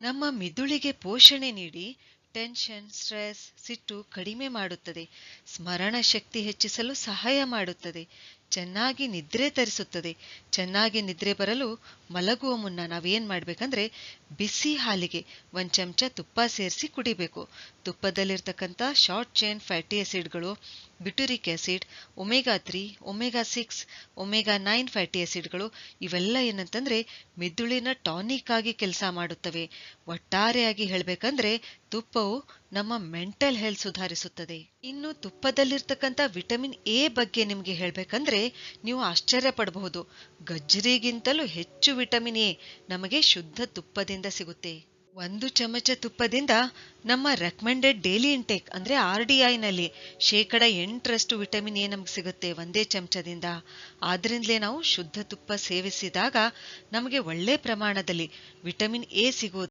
ನಮ್ಮ ಮಿದುಳಿಗೆ ಪೋಷಣೆ ನೀಡಿ ಟೆನ್ಷನ್ ಸ್ಟ್ರೆಸ್ ಸಿಟ್ಟು ಕಡಿಮೆ ಮಾಡುತ್ತದೆ. ಸ್ಮರಣ ಶಕ್ತಿ ಹೆಚ್ಚಿಸಲು ಸಹಾಯ ಮಾಡುತ್ತದೆ. ಚೆನ್ನಾಗಿ ನಿದ್ರೆ ತರಿಸುತ್ತದೆ. ಚೆನ್ನಾಗಿ ನಿದ್ರೆ ಬರಲು ಮಲಗುವ ಮುನ್ನ ನಾವೇನ್ ಮಾಡ್ಬೇಕಂದ್ರೆ ಬಿಸಿ ಹಾಲಿಗೆ ಒಂದ್ ಚಮಚ ತುಪ್ಪ ಸೇರಿಸಿ ಕುಡಿಬೇಕು. ತುಪ್ಪದಲ್ಲಿರ್ತಕ್ಕಂಥ short chain fatty ಆಸಿಡ್ಗಳು butyric acid omega three omega six omega nine fatty ಆಸಿಡ್ಗಳು ಇವೆಲ್ಲ ಏನಂತಂದ್ರೆ ಮೆದುಳಿನ ಟಾನಿಕ್ ಆಗಿ ಕೆಲಸ ಮಾಡುತ್ತವೆ. ಒಟ್ಟಾರೆಯಾಗಿ ಹೇಳ್ಬೇಕಂದ್ರೆ ತುಪ್ಪವು ನಮ್ಮ ಮೆಂಟಲ್ ಹೆಲ್ತ್ ಸುಧಾರಿಸುತ್ತದೆ. ಇನ್ನು ತುಪ್ಪದಲ್ಲಿರ್ತಕ್ಕಂಥ ವಿಟಮಿನ್ ಎ ಬಗ್ಗೆ ನಿಮಗೆ ಹೇಳಬೇಕಂದ್ರೆ ನೀವು ಆಶ್ಚರ್ಯ ಪಡಬಹುದು. ಗಜ್ಜರಿಗಿಂತಲೂ ಹೆಚ್ಚು ವಿಟಮಿನ್ ಎ ನಮಗೆ ಶುದ್ಧ ತುಪ್ಪದಿಂದ ಸಿಗುತ್ತೆ. ಒಂದು ಚಮಚ ತುಪ್ಪದಿಂದ ನಮ್ಮ ರೆಕಮೆಂಡೆಡ್ ಡೈಲಿ ಇಂಟೇಕ್ ಅಂದ್ರೆ ಆರ್ ಡಿ ಐನಲ್ಲಿ ಶೇಕಡ ಎಂಟರಷ್ಟು ವಿಟಮಿನ್ ಎ ನಮ್ಗೆ ಸಿಗುತ್ತೆ ಒಂದೇ ಚಮಚದಿಂದ. ಆದ್ರಿಂದಲೇ ನಾವು ಶುದ್ಧ ತುಪ್ಪ ಸೇವಿಸಿದಾಗ ನಮಗೆ ಒಳ್ಳೆ ಪ್ರಮಾಣದಲ್ಲಿ ವಿಟಮಿನ್ ಎ ಸಿಗುವುದು